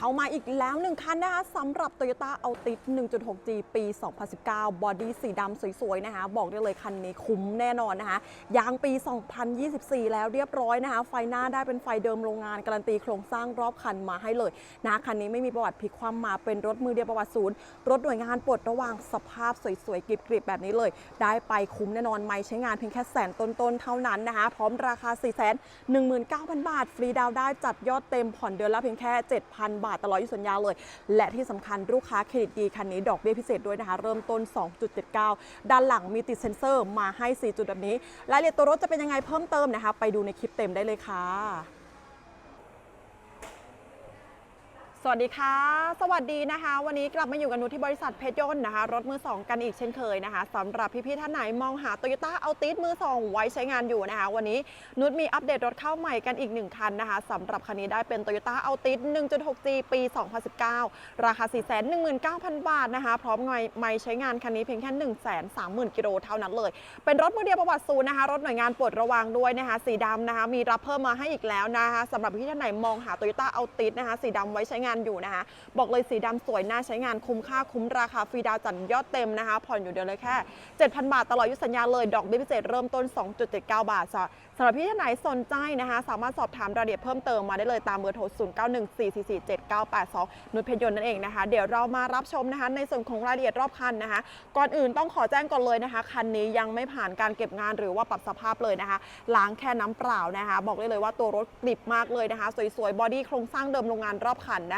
เข้ามาอีกแล้วหนึ่งคันนะคะสำหรับ Toyota Altis 1.6G ปี 2019 บอดี้สีดำสวยๆนะคะ บอกได้เลยคันนี้คุ้มแน่นอนนะคะ ยางปี 2024 แล้วเรียบร้อยนะคะ ไฟหน้าได้เป็นไฟเดิมโรงงานการันตีโครงสร้างรอบคันมาให้เลยนะคันนี้ไม่มีประวัติพลิกความมาเป็นรถมือเดียวประวัติศูนย์ รถหน่วยงานปลดระวางสภาพสวยๆกริบๆแบบนี้เลย ได้ไปคุ้มแน่นอนไม่ใช้งานเพียงแค่แสนต้นๆเท่านั้นนะคะ พร้อมราคา 4 1 9 0 0 0 บาท ฟรีดาวได้จัดยอดเต็มผ่อนเดือนละเพียงแค่ 7,000 บาทตลอดอายุสัญญาเลย และที่สำคัญลูกค้าเครดิตดีคันนี้ดอกเบี้ยพิเศษด้วยนะคะ เริ่มต้น 2.79 ด้านหลังมีติดเซ็นเซอร์มาให้ 4 จุดแบบนี้ รายละเอียดตัวรถจะเป็นยังไงเพิ่มเติมนะคะ ไปดูในคลิปเต็มได้เลยค่ะ สวัสดีค่ะ สวัสดีนะคะ วันนี้กลับมาอยู่กันนุที่บริษัทเพชรยนต์นะคะ รถมือ 2 กันอีกเช่นเคยนะคะสำหรับพี่ๆท่านไหนมองหา Toyota a l t i s มือ 2 ไว้ใช้งานอยู่นะคะ วันนี้นุชมีอัปเดตรถเข้าใหม่กันอีก 1 คันนะคะสำหรับคันนี้ได้เป็น Toyota a l t i s 1.6G ปี 2019 ราคา 419,000 บาทนะคะ พร้อมไงไม่ใช้งานคันนี้เพียงแค่ 130,000 กิโลเท่านั้นเลย เป็นรถมือเดียวประวัติศูนย์นะคะ รถหน่วยงานปลดระวางด้วยนะคะ สีดำนะคะ มีรับเพิ่มมาให้อีกแล้วนะคะสำหรับพี่ท่านไหนมองหา Toyota a l t i s นะคะ สีดำไว้ใช้งานอยู่นะคะ บอกเลยสีดำสวยน่าใช้งานคุ้มค่าคุ้มราคาฟรีดาวจัดยอดเต็มนะคะ ผ่อนอยู่เดือนละแค่ 7,000 บาทตลอดอายุสัญญาเลย ดอกเบี้ยพิเศษเริ่มต้น 2.79 บาทสำหรับพี่ท่านไหนสนใจนะคะ สามารถสอบถามรายละเอียดเพิ่มเติมมาได้เลยตามเบอร์โทร 0914447982 นุชเพชรยนต์นั่นเองนะคะ เดี๋ยวเรามารับชมนะคะ ในส่วนของรายละเอียดรอบคันนะคะ ก่อนอื่นต้องขอแจ้งก่อนเลยนะคะ คันนี้ยังไม่ผ่านการเก็บงานหรือว่าปรับสภาพเลยนะคะ ล้างแค่น้ำเปล่านะคะ บอกได้เลยว่าตัวรถกริบมากเลยนะคะ สวยๆ บอดี้โครงสร้างเดิมโรงงานรอบคันนะ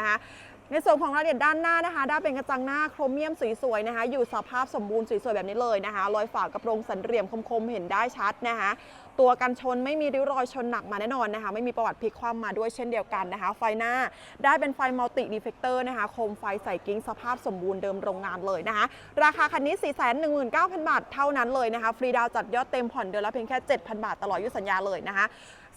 คะในส่วนของรายละเอียดด้านหน้านะคะได้เป็นกระจังหน้าโครเมียมสวยๆนะคะ อยู่สภาพสมบูรณ์สวยๆแบบนี้เลยนะคะ รอยฝากระโปรงสันเหลี่ยมคมๆเห็นได้ชัดนะคะ ตัวกันชนไม่มีริ้วรอยชนหนักมาแน่นอนนะคะ ไม่มีประวัติพลิกคว่ำมาด้วยเช่นเดียวกันนะคะ ไฟหน้าได้เป็นไฟมัลติดีเฟกเตอร์นะคะ โคมไฟใส่กิ้งสภาพสมบูรณ์เดิมโรงงานเลยนะคะ ราคาคันนี้ 419,000 บาทเท่านั้นเลยนะคะ ฟรีดาวจัดยอดเต็มผ่อนเดือนละเพียงแค่ 7,000 บาทตลอดอายุสัญญาเลยนะคะ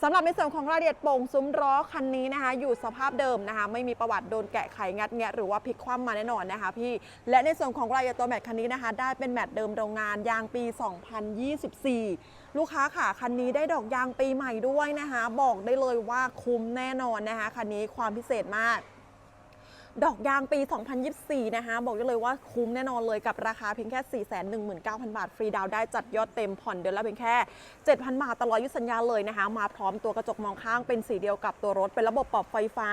สำหรับในส่วนของรายละเอียดโป่งซุ้มล้อคันนี้นะคะ อยู่สภาพเดิมนะคะ ไม่มีประวัติโดนแกะไขงัดแงะหรือว่าพลิกคว่ำมาแน่นอนนะคะพี่ และในส่วนของรายละเอียดตัวแมตคันนี้นะคะ ได้เป็นแมตเดิมโรงงานยางปี 2024 ลูกค้าค่ะคันนี้ได้ดอกยางปีใหม่ด้วยนะคะ บอกได้เลยว่าคุ้มแน่นอนนะคะคันนี้ความพิเศษมาก ดอกยางปี 2024 นะคะ บอกได้เลยว่าคุ้มแน่นอนเลยกับราคาเพียงแค่ 419,000 บาท ฟรีดาวได้จัดยอดเต็มผ่อนเดือนละเพียงแค่ 7,000 บาทตลอดยุสัญญาเลยนะคะ มาพร้อมตัวกระจกมองข้างเป็นสีเดียวกับตัวรถ เป็นระบบปรับไฟฟ้า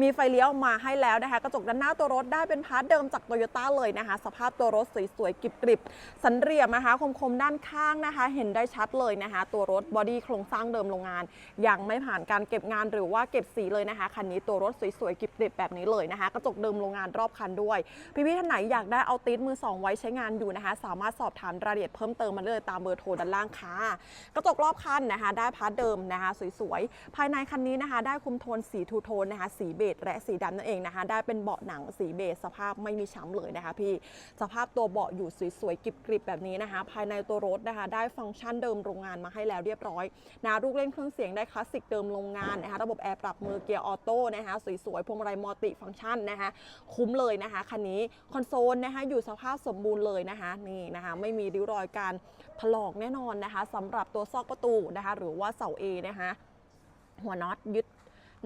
มีไฟเลี้ยวมาให้แล้วนะคะ กระจกด้านหน้าตัวรถได้เป็นพาร์ทเดิมจากโตโยต้าเลยนะคะ สภาพตัวรถสวยๆกริบๆสันเหลี่ยมนะคะคมๆด้านข้างนะคะ เห็นได้ชัดเลยนะคะ ตัวรถบอดี้โครงสร้างเดิมโรงงาน ยังไม่ผ่านการเก็บงานหรือว่าเก็บสีเลยนะคะคันนี้ตัวรถสวยๆกริบๆแบบนี้เลยนะคะระจกเดิมโรงงานรอบคันด้วย พี่ๆท่านไหนอยากได้เอาติสมือสองไว้ใช้งานอยู่นะคะ สามารถสอบถามรายละเอียดเพิ่มเติมมาเลยตามเบอร์โทรด้านล่างค่ะ กระจกรอบคันนะคะ ได้พาร์ทเดิมนะคะ สวยๆ ภายในคันนี้นะคะ ได้คุมโทนสีทูโทนนะคะ สีเบจและสีดำนั่นเองนะคะ ได้เป็นเบาะหนังสีเบจสภาพไม่มีช้ำเลยนะคะ พี่ สภาพตัวเบาะอยู่สวยๆกริบๆแบบนี้นะคะ ภายในตัวรถนะคะ ได้ฟังก์ชันเดิมโรงงานมาให้แล้วเรียบร้อยนะลูกเล่นเครื่องเสียงได้คลาสสิกเดิมโรงงานนะคะ ระบบแอร์ปรับมือเกียร์ออโต้นะคะ สวยๆ พวงมาลัยมัลติฟังก์ชันนะคะ คุ้มเลยนะคะคันนี้คอนโซลนะคะอยู่สภาพสมบูรณ์เลยนะคะนี่นะคะไม่มีริ้วรอยการถลอกแน่นอนนะคะสำหรับตัวซอกประตูนะคะหรือว่าเสา A นะคะหัวน็อตยึด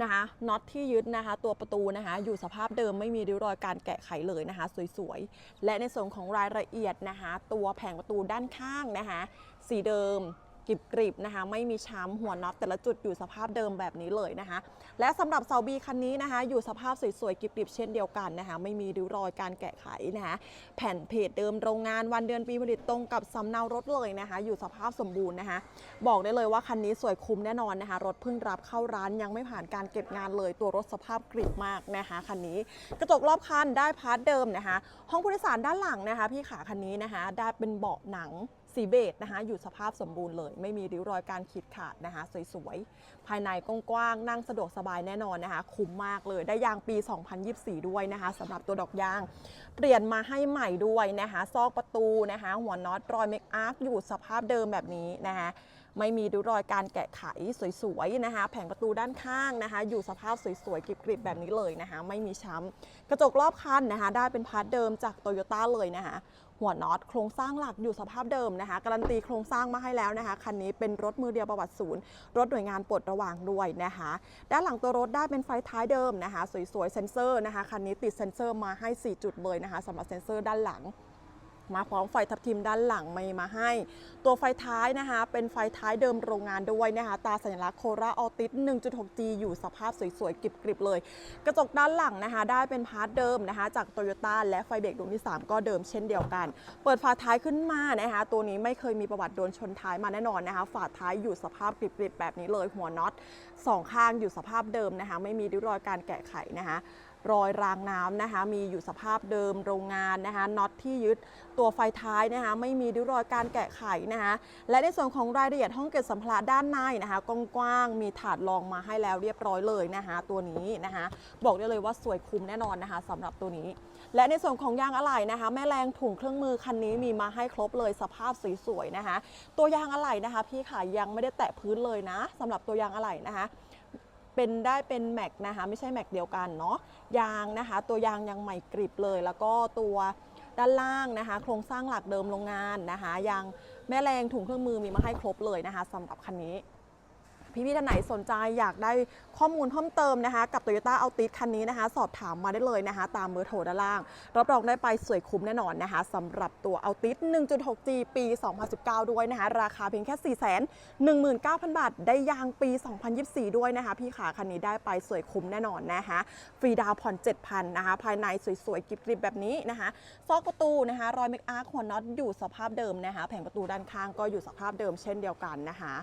นะคะน็อตที่ยึดนะคะ ตัวประตูนะคะ อยู่สภาพเดิมไม่มีริ้วรอยการแกะไขเลยนะคะ สวยๆ และในส่วนของรายละเอียดนะคะ ตัวแผงประตูด้านข้างนะคะ สีเดิม กริบกริบๆนะคะ ไม่มีช้ำหัวน็อตแต่ละจุดอยู่สภาพเดิมแบบนี้เลยนะคะ และสำหรับเสาบีคันนี้นะคะ อยู่สภาพสวยๆกริบๆเช่นเดียวกันนะคะ ไม่มีริ้วรอยการแกะไขนะคะ แผ่นเพจเดิมโรงงานวันเดือนปีผลิตตรงกับสำเนารถเลยนะคะ อยู่สภาพสมบูรณ์นะคะ บอกได้เลยว่าคันนี้สวยคุ้มแน่นอนนะคะ รถเพิ่งรับเข้าร้านยังไม่ผ่านการเก็บงานเลย ตัวรถสภาพกริบมากนะคะคันนี้ กระจกรอบคันได้พาร์ทเดิมนะคะ ห้องผู้โดยสารด้านหลังนะคะ พี่ขาคันนี้นะคะ ได้เป็นเบาะหนัง สีเบจนะคะ อยู่สภาพสมบูรณ์เลย ไม่มีริ้วรอยการขีดขาดนะคะ สวยๆ ภายในกว้างๆ นั่งสะดวกสบายแน่นอนนะคะ คุ้มมากเลย ได้ยางปี 2024 ด้วยนะคะสำหรับตัวดอกยาง เปลี่ยนมาให้ใหม่ด้วยนะคะ ซอกประตูนะคะ หัวน็อตรอยเมคอาร์คอยู่สภาพเดิมแบบนี้นะคะไม่มีริ้วรอยการแกะไขสวยๆนะคะ แผงประตูด้านข้างนะคะ อยู่สภาพสวยๆกริบๆแบบนี้เลยนะคะ ไม่มีช้ำกระจกรอบคันนะคะ ได้เป็นพาร์ทเดิมจากโตโยต้าเลยนะคะ หัวน็อตโครงสร้างหลักอยู่สภาพเดิมนะคะการันตีโครงสร้างมาให้แล้วนะคะคันนี้เป็นรถมือเดียวประวัติศูนย์ รถหน่วยงานปลดระวางด้วยนะคะด้านหลังตัวรถได้เป็นไฟท้ายเดิมนะคะ สวยๆเซ็นเซอร์นะคะคันนี้ติดเซ็นเซอร์มาให้ 4 จุดเลยนะคะสำหรับเซ็นเซอร์ด้านหลัง มาพร้อมไฟทับทิมด้านหลังมีมาให้ ตัวไฟท้ายนะคะ เป็นไฟท้ายเดิมโรงงานด้วยนะคะ ตาสัญลักษณ์โคราออติส 1.6G อยู่สภาพสวยๆ กริบๆ เลย กระจกด้านหลังนะคะ ได้เป็นพาร์ทเดิมนะคะ จากโตโยต้าและไฟเบรกดวงที่ 3 ก็เดิมเช่นเดียวกัน เปิดฝาท้ายขึ้นมานะคะ ตัวนี้ไม่เคยมีประวัติโดนชนท้ายมาแน่นอนนะคะ ฝาท้ายอยู่สภาพกริบๆ แบบนี้เลย หัวน็อตสองข้างอยู่สภาพเดิมนะคะ ไม่มีริ้วรอยการแกะไขนะคะ รอยรางน้ำนะคะ มีอยู่สภาพเดิมโรงงานนะคะน็อตที่ยึดตัวไฟท้ายนะคะ ไม่มีริ้วรอยการแกะไขนะคะ และในส่วนของรายละเอียดห้องเก็บสัมภาระด้านในนะคะกว้างๆมีถาดรองมาให้แล้วเรียบร้อยเลยนะคะ ตัวนี้นะคะ บอกได้เลยว่าสวยคุ้มแน่นอนนะคะสำหรับตัวนี้ และในส่วนของยางอะไหล่นะคะ แม่แรงถุงเครื่องมือคันนี้มีมาให้ครบเลยสภาพสวยๆนะคะ ตัวยางอะไหล่นะคะ พี่ขายังไม่ได้แตะพื้นเลยนะสำหรับตัวยางอะไหล่นะคะ เป็นได้เป็นแม็กนะคะไม่ใช่แม็กเดียวกันเนาะยางนะคะ ตัวยางยังใหม่กริบเลย แล้วก็ตัวด้านล่างนะคะ โครงสร้างหลักเดิมโรงงานนะคะยางแม่แรงถุงเครื่องมือมีมาให้ครบเลยนะคะสำหรับคันนี้ พี่พี่ท่านไหนสนใจอยากได้ข้อมูลเพิ่มเติมนะคะ กับ Toyota a l t i s คันนี้นะคะ สอบถามมาได้เลยนะคะ ตามเบอร์โทรด้านล่าง รับรองได้ไปสวยคุ้มแน่นอนนะคะสำหรับตัว a l t i s 1.6G ปี 2019 ด้วยนะคะ ราคาเพียงแค่ 419,000 บาท ได้ยางปี 2024 ด้วยนะคะ พี่ขาคันนี้ได้ไปสวยคุ้มแน่นอนนะคะ ฟรีดาวผ่อน 7,000 นะคะ ภายในสวยๆกริบๆแบบนี้นะคะ ซอกประตูนะคะรอยเมคอาร์คหัวน็อตอยู่สภาพเดิมนะคะ แผงประตูด้านข้างก็อยู่สภาพเดิมเช่นเดียวกันนะคะ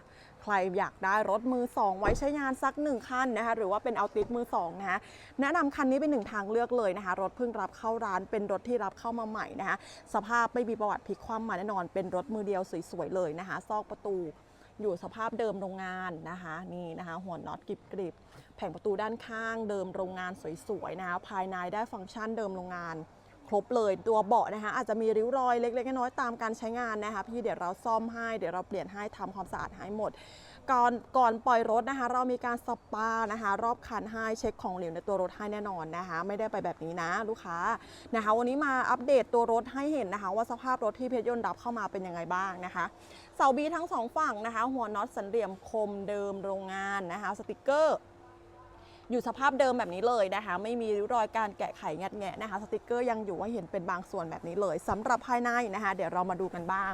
ใครอยากได้รถมือ 2 ไว้ใช้งานสัก 1 คันนะคะหรือว่าเป็นเอาติดมือ2นะคะแนะนำคันนี้เป็นหนึ่งทางเลือกเลยนะคะรถเพิ่งรับเข้าร้านเป็นรถที่รับเข้ามาใหม่นะคะสภาพไม่มีประวัติพลิกคว่ำมาแน่นอนเป็นรถมือเดียวสวยๆเลยนะคะซอกประตูอยู่สภาพเดิมโรงงานนะคะนี่นะคะหัวน็อตกริบๆแผงประตูด้านข้าง เดิมโรงงานสวยๆนะคะภายในได้ฟังก์ชันเดิมโรงงาน รบเลยตัวเบาะนะคะอาจจะมีริ้วรอยเล็กๆน้อยๆตามการใช้งานนะคะพี่เดี๋ยวเราซ่อมให้เดี๋ยวเราเปลี่ยนให้ทำความสะอาดให้หมด ก่อนก่อนปล่อยรถนะคะ เรามีการสปานะคะ รอบคันให้เช็คของเหลวในตัวรถให้แน่นอนนะคะ ไม่ได้ไปแบบนี้นะลูกค้านะคะ วันนี้มาอัปเดตตัวรถให้เห็นนะคะ ว่าสภาพรถที่เพชรยนต์รับเข้ามาเป็นยังไงบ้างนะคะเสาบีทั้งสองฝั่งนะคะ หัวน็อตสันเหลี่ยมคมเดิมโรงงานนะคะ สติกเกอร์ อยู่สภาพเดิมแบบนี้เลยนะคะ ไม่มีริ้วรอยการแกะไขงัดแงะนะคะ สติกเกอร์ยังอยู่ว่าเห็นเป็นบางส่วนแบบนี้เลยสำหรับภายในนะคะ เดี๋ยวเรามาดูกันบ้าง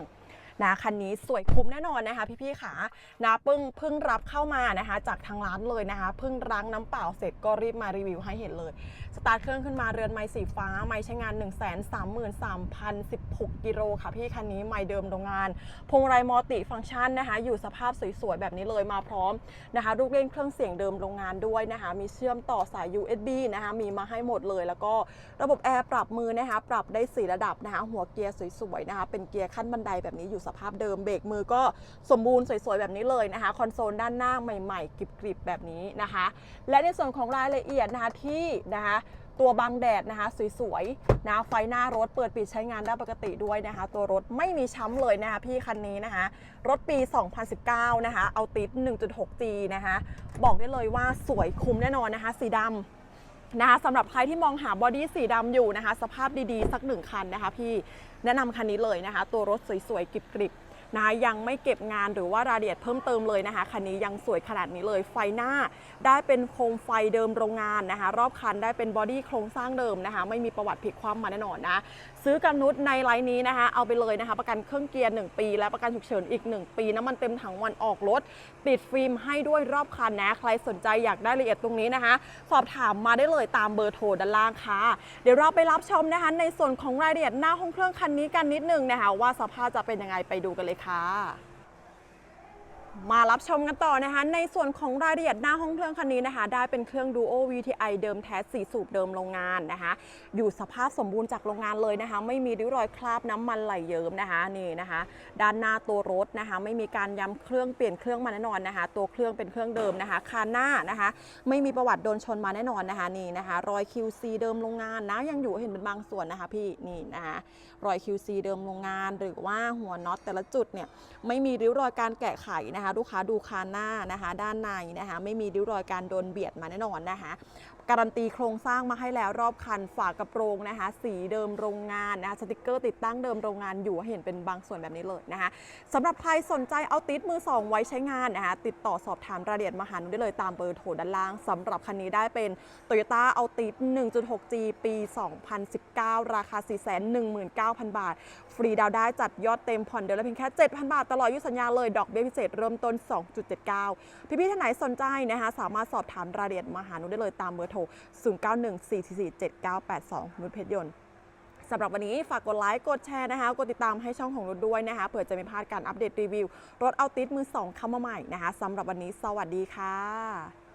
นะคันนี้สวยคุ้มแน่นอนนะคะ พี่ๆขานะเพิ่งเพิ่งรับเข้ามานะคะ จากทางร้านเลยนะคะเพิ่งรั้งน้ำเปล่าเสร็จก็รีบมารีวิวให้เห็นเลยสตาร์ทเครื่องขึ้นมาเรือนไม้สีฟ้า ไม้ใช้งาน 1 3 3 3 0 1 6กิโลค่ะพี่คันนี้ไม้เดิมโรงงานพวงมายมัลติฟังก์ชันนะคะ อยู่สภาพสวยๆแบบนี้เลยมาพร้อมนะคะลูกเล่นเครื่องเสียงเดิมโรงงานด้วยนะคะ มีเชื่อมต่อสาย USB นะคะมีมาให้หมดเลย แล้วก็ระบบแอร์ปรับมือนะคะปรับได้ 4 ระดับนะคะหัวเกียร์สวยๆนะคะเป็นเกียร์ขั้นบันไดแบบนี้อยู่สภาพเดิมเบรกมือก็สมบูรณ์สวยๆ แบบนี้เลยนะคะ คอนโซลด้านหน้าใหม่ๆกริบๆ แบบนี้นะคะ และในส่วนของรายละเอียดนะคะที่นะคะตัวบังแดดนะคะสวยๆนะไฟหน้ารถเปิดปิดใช้งานได้ปกติด้วยนะคะ ตัวรถไม่มีช้ำเลยนะคะพี่คันนี้นะคะ รถปี 2019 นะคะเอาติด 1.6G นะคะ บอกได้เลยว่าสวยคุ้มแน่นอนนะคะ สีดำ นะคะสำหรับใครที่มองหาบอดี้สีดำอยู่นะคะ สภาพดีๆ สักหนึ่งคันนะคะ พี่แนะนำคันนี้เลยนะคะ ตัวรถสวยๆกริบๆนะคะยังไม่เก็บงานหรือว่ารายละเอียดเพิ่มเติมเลยนะคะ คันนี้ยังสวยขนาดนี้เลย ไฟหน้าได้เป็นโคมไฟเดิมโรงงานนะคะ รอบคันได้เป็นบอดี้โครงสร้างเดิมนะคะ ไม่มีประวัติผิดความมาแน่นอนนะซื้อกันนุษในไลน์นี้นะคะ เอาไปเลยนะคะ ประกันเครื่องเกียร์ 1 ปี และประกันฉุกเฉินอีก 1 ปี น้ำมันเต็มถังวันออกรถ ติดฟิล์มให้ด้วยรอบคันนะ ใครสนใจอยากได้รายละเอียดตรงนี้นะคะ สอบถามมาได้เลยตามเบอร์โทรด้านล่างค่ะ เดี๋ยวเราไปรับชมนะคะ ในส่วนของรายละเอียดหน้าห้องเครื่องคันนี้กันนิดนึงนะคะ ว่าสภาพจะเป็นยังไงไปดูกันเลยค่ะ มารับชมกันต่อนะคะ ในส่วนของรายละเอียดหน้าห้องเครื่องคันนี้นะคะ ได้เป็นเครื่อง Duo VTI เดิมแท้สีสูบเดิมโรงงานนะคะ อยู่สภาพสมบูรณ์จากโรงงานเลยนะคะ ไม่มีริ้วรอยคราบน้ำมันไหลเยิ้มนะคะนี่นะคะ ด้านหน้าตัวรถนะคะ ไม่มีการย้ำเครื่องเปลี่ยนเครื่องมาแน่นอนนะคะ ตัวเครื่องเป็นเครื่องเดิมนะคะคานหน้านะคะ ไม่มีประวัติโดนชนมาแน่นอนนะคะนี่นะคะ รอย QC เดิมโรงงานนะยังอยู่เห็นเป็นบางส่วนนะคะ พี่นี่นะคะรอย QC เดิมโรงงาน หรือว่าหัวน็อตแต่ละจุดเนี่ยไม่มีริ้วรอยการแกะไขนะคะลูกค้าดูคานหน้านะคะ ด้านในนะคะ ไม่มีริ้วรอยการโดนเบียดมาแน่นอนนะคะ การันตีโครงสร้างมาให้แล้วรอบคันฝากระโปรงนะคะ สีเดิมโรงงานนะคะสติกเกอร์ติดตั้งเดิมโรงงานอยู่เห็นเป็นบางส่วนแบบนี้เลยนะคะสำหรับใครสนใจเอาติดมือ 2 ไว้ใช้งานนะคะติดต่อสอบถามรายละเอียดมาหาหนูได้เลยตามเบอร์โทรด้านล่างสำหรับคันนี้ได้เป็น Toyota a l t i s 1.6G ปี 2019 ราคา 419,000 บาท ฟรีดาวได้จัดยอดเต็มผ่อนเดือนละเพียงแค่ 7,000 บาท ตลอดอายุสัญญาเลยดอกเบี้ยพิเศษเริ่มต้น 2.79 พี่ๆท่านไหนสนใจนะคะสามารถสอบถามรายละเอียดมาหาหนูได้เลยตามเบอร์โทร0914447982นุชเพชรยนต์สำหรับวันนี้ฝากกดไลค์กดแชร์นะคะ กดติดตามให้ช่องของนุชด้วยนะคะเผื่อจะไม่พลาดการอัปเดตรีวิว รถเอาติสมือ2เข้ามาใหม่นะคะสำหรับวันนี้สวัสดีค่ะ